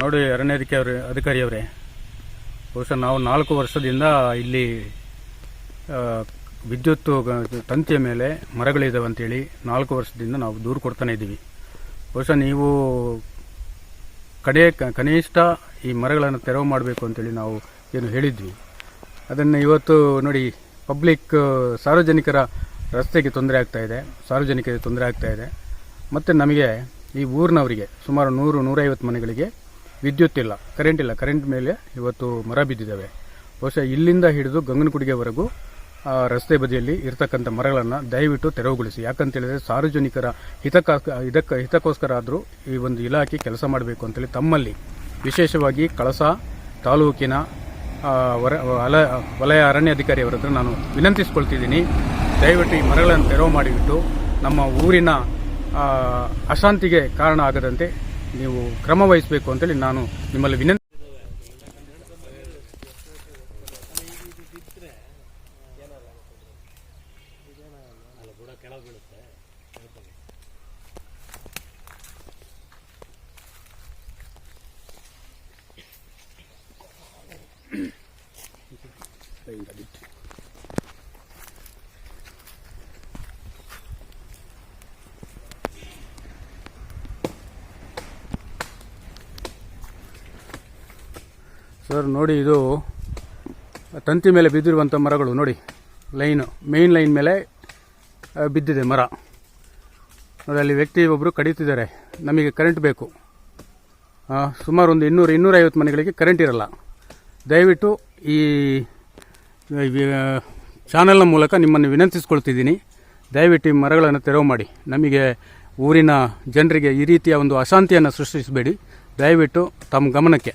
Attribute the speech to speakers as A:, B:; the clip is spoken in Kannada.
A: ನೋಡಿ, ಅರಣ್ಯಾಧಿಕಾರಿ ಅವರೇ ಅಧಿಕಾರಿಯವರೇ ಬಹುಶಃ ನಾವು ನಾಲ್ಕು ವರ್ಷದಿಂದ ಇಲ್ಲಿ ವಿದ್ಯುತ್ ತಂತಿಯ ಮೇಲೆ ಮರಗಳಿದ್ದಾವೆ ಅಂತೇಳಿ ನಾಲ್ಕು ವರ್ಷದಿಂದ ನಾವು ದೂರು ಕೊಡ್ತಾನೆ ಇದ್ದೀವಿ. ಬಹುಶಃ ನೀವು ಕಡೆ, ಕನಿಷ್ಠ ಈ ಮರಗಳನ್ನು ತೆರವು ಮಾಡಬೇಕು ಅಂತೇಳಿ ನಾವು ಏನು ಹೇಳಿದ್ವಿ. ಅದನ್ನು ಇವತ್ತು ನೋಡಿ, ಪಬ್ಲಿಕ್, ಸಾರ್ವಜನಿಕರ ರಸ್ತೆಗೆ ತೊಂದರೆ ಆಗ್ತಾಯಿದೆ ಸಾರ್ವಜನಿಕರಿಗೆ ತೊಂದರೆ ಆಗ್ತಾಯಿದೆ ಮತ್ತು ನಮಗೆ ಈ ಊರಿನವರಿಗೆ ಸುಮಾರು ನೂರು ನೂರೈವತ್ತು ಮನೆಗಳಿಗೆ ವಿದ್ಯುತ್ ಇಲ್ಲ ಕರೆಂಟ್ ಇಲ್ಲ. ಕರೆಂಟ್ ಮೇಲೆ ಇವತ್ತು ಮರ ಬಿದ್ದಿದ್ದಾವೆ. ಬಹುಶಃ ಇಲ್ಲಿಂದ ಹಿಡಿದು ಗಂಗನಕುಡಿಗೆವರೆಗೂ ಆ, ರಸ್ತೆ ಬದಿಯಲ್ಲಿ ಇರತಕ್ಕಂಥ ಮರಗಳನ್ನು ದಯವಿಟ್ಟು ತೆರವುಗೊಳಿಸಿ. ಯಾಕಂತೇಳಿದ್ರೆ ಸಾರ್ವಜನಿಕರ ಹಿತಕ ಇದಕ್ಕೆ ಹಿತಕ್ಕೋಸ್ಕರ ಆದರೂ ಈ ಒಂದು ಇಲಾಖೆ ಕೆಲಸ ಮಾಡಬೇಕು ಅಂತೇಳಿ ತಮ್ಮಲ್ಲಿ ವಿಶೇಷವಾಗಿ ಕಳಸ ತಾಲೂಕಿನ ವರ ವಲ ವಲಯ ಹತ್ರ ನಾನು ವಿನಂತಿಸ್ಕೊಳ್ತಿದ್ದೀನಿ. ದಯವಿಟ್ಟು ಈ ಮರಗಳನ್ನು ತೆರವು ಮಾಡಿಬಿಟ್ಟು ನಮ್ಮ ಊರಿನ ಅಶಾಂತಿಗೆ ಕಾರಣ ಆಗದಂತೆ ನೀವು ಕ್ರಮ ವಹಿಸಬೇಕು ಅಂತೇಳಿ ನಾನು ನಿಮ್ಮಲ್ಲಿ ವಿನಂತಿ ಸರ್, ನೋಡಿ, ಇದು ತಂತಿ ಮೇಲೆ ಬಿದ್ದಿರುವಂಥ ಮರಗಳು, ನೋಡಿ. ಲೈನು, ಮೇನ್ ಲೈನ್ ಮೇಲೆ ಬಿದ್ದಿದೆ ಮರ. ನೋಡಿ, ಅಲ್ಲಿ ವ್ಯಕ್ತಿ ಒಬ್ಬರು ಕಡಿತಿದ್ದಾರೆ. ನಮಗೆ ಕರೆಂಟ್ ಬೇಕು. ಸುಮಾರು ಒಂದು ಇನ್ನೂರು, ಇನ್ನೂರೈವತ್ತು ಮನೆಗಳಿಗೆ ಕರೆಂಟ್ ಇರಲ್ಲ. ದಯವಿಟ್ಟು ಈ ಚಾನೆಲ್ನ ಮೂಲಕ ನಿಮ್ಮನ್ನು ವಿನಂತಿಸ್ಕೊಳ್ತಿದ್ದೀನಿ. ದಯವಿಟ್ಟು ಈ ಮರಗಳನ್ನು ತೆರವು ಮಾಡಿ. ನಮಗೆ ಊರಿನ ಜನರಿಗೆ ಈ ರೀತಿಯ ಒಂದು ಅಶಾಂತಿಯನ್ನು ಸೃಷ್ಟಿಸಬೇಡಿ. ದಯವಿಟ್ಟು ತಮ್ಮ ಗಮನಕ್ಕೆ.